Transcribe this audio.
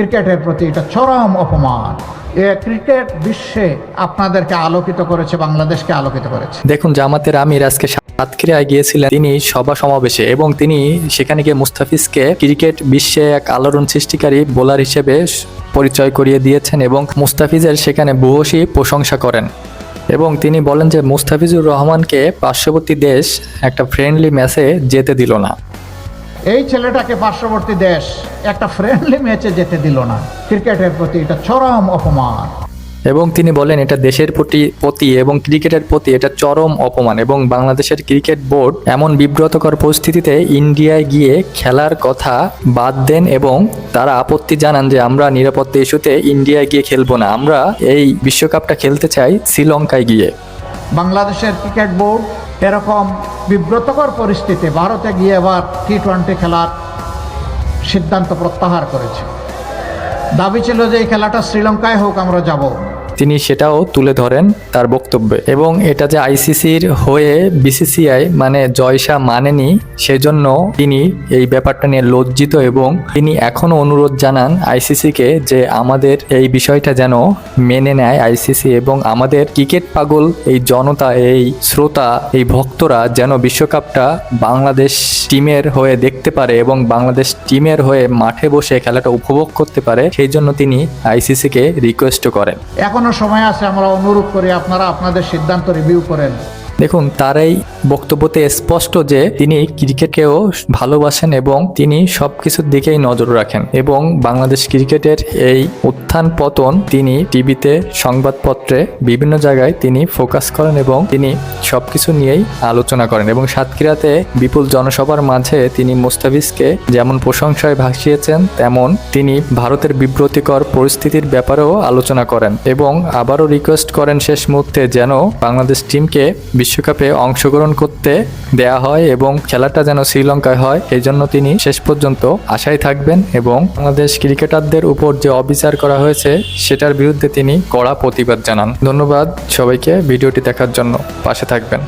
ক্রিকেটের প্রতি এটা চরম অপমান। এ ক্রিকেট বিশ্বে আপনাদেরকে আলোকিত করেছে, বাংলাদেশকে আলোকিত করেছে। দেখুন, জামাতের আমির আজকে সাতক্ষীরায় গিয়েছিলেন। তিনি সভা সমাবেশে এবং তিনি সেখানে গিয়ে মুস্তাফিজকে ক্রিকেট বিশ্বে এক আলোড়ন সৃষ্টিকারী বোলার হিসেবে পরিচয় করিয়ে দিয়েছেন এবং মুস্তাফিজের সেখানে ভূয়সী প্রশংসা করেন। এবং তিনি বলেন যে, মুস্তাফিজুর রহমানকে পার্শ্ববর্তী দেশ একটা ফ্রেন্ডলি ম্যাচে যেতে দিল না। এই ছেলেটাকে পার্শ্ববর্তী দেশ একটা ফ্রেন্ডলি ম্যাচে যেতে দিল না। ক্রিকেটের প্রতি এটা চরম অপমান। এবং তিনি বলেন এটা দেশের প্রতি প্রতি এবং ক্রিকেটের প্রতি এটা চরম অপমান এবং বাংলাদেশের ক্রিকেট বোর্ড এমন বিব্রতকর পরিস্থিতিতে ইন্ডিয়ায় গিয়ে খেলার কথা বাদ দেন এবং তারা আপত্তি জানান যে আমরা নিরাপত্তা ইস্যুতে ইন্ডিয়ায় গিয়ে খেলব না। আমরা এই বিশ্বকাপটা খেলতে চাই শ্রীলঙ্কায় গিয়ে। বাংলাদেশের ক্রিকেট বোর্ড এরকম বিব্রতকর পরিস্থিতি ভারতে গিয়ে এবার টি টোয়েন্টি খেলার সিদ্ধান্ত প্রত্যাহার করেছে। দাবি ছিল যে এই খেলাটা শ্রীলঙ্কায় হোক, আমরা যাব। তিনি সেটাও তুলে ধরেন তার বক্তব্যে। এবং এটা যে আইসিসির হয়ে বিসিসিআই মানে জয়সা মানেনি, সেজন্য তিনি এই ব্যাপারটা নিয়ে লজ্জিত এবং তিনি এখনও অনুরোধ জানান আইসিসিকে যে আমাদের এই বিষয়টা যেন মেনে নেয় আইসিসি এবং আমাদের ক্রিকেট পাগল, এই জনতা, এই শ্রোতা, এই ভক্তরা যেন বিশ্বকাপটা বাংলাদেশ টিমের হয়ে দেখতে পারে এবং বাংলাদেশ টিমের হয়ে মাঠে বসে খেলাটা উপভোগ করতে পারে, সেই জন্য তিনি আইসিসিকে রিকোয়েস্ট করেন। এখনও সময় আছে আমরা অনুরোধ করি আপনারা আপনাদের সিদ্ধান্ত রিভিউ করেন। দেখুন, তার এই বক্তব্যতে স্পষ্ট যে তিনি ক্রিকেটকেও ভালোবাসেন এবং তিনি সব কিছুর দিকেই নজর রাখেন এবং বাংলাদেশ ক্রিকেটের এই উত্থান পতন তিনি টিভিতে সংবাদপত্রে বিভিন্ন জায়গায় তিনি ফোকাস করেন এবং তিনি সব কিছু নিয়েই আলোচনা করেন এবং সাতক্ষীরাতে বিপুল জনসভার মাঝে তিনি মুস্তাফিজকে যেমন প্রশংসায় ভাসিয়েছেন, তেমন তিনি ভারতের বিব্রতিকর পরিস্থিতির ব্যাপারেও আলোচনা করেন এবং আবারও রিকোয়েস্ট করেন শেষ মুহূর্তে যেন বাংলাদেশ টিমকে বিশ্বকাপে অংশগ্রহণ করতে দেয়া হয় এবং খেলাটা যেন শ্রীলঙ্কায় হয়, এই জন্য তিনি শেষ পর্যন্ত আশায় থাকবেন এবং বাংলাদেশ ক্রিকেটারদের উপর যে অবিচার করা হয়েছে, সেটার বিরুদ্ধে তিনি কড়া প্রতিবাদ জানান। ধন্যবাদ সবাইকে ভিডিওটি দেখার জন্য। পাশে থাকবেন।